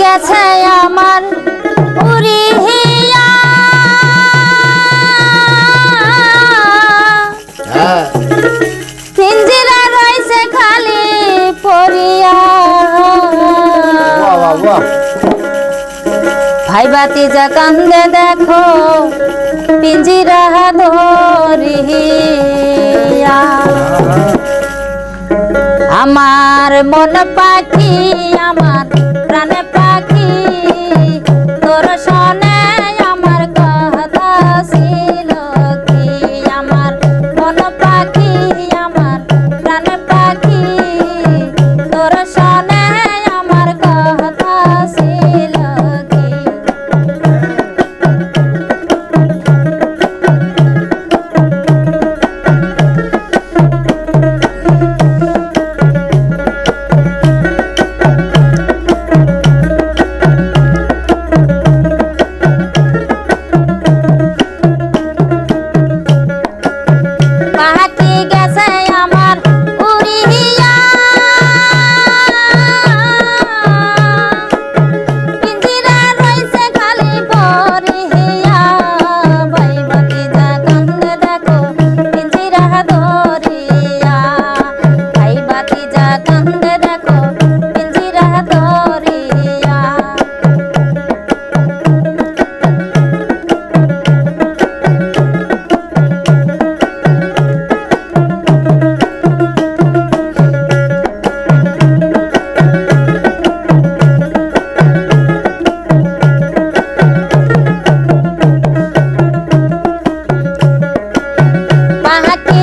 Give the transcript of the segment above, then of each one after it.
গেছে আমার উড়িয়া পিঞ্জিরা রয়েছে খালি পড়িয়া। ভাই বাতি যা কান্দে দেখো পিঞ্জিরা ধরিয়া আমার মন পাখি আমার প্রাণে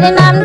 নাম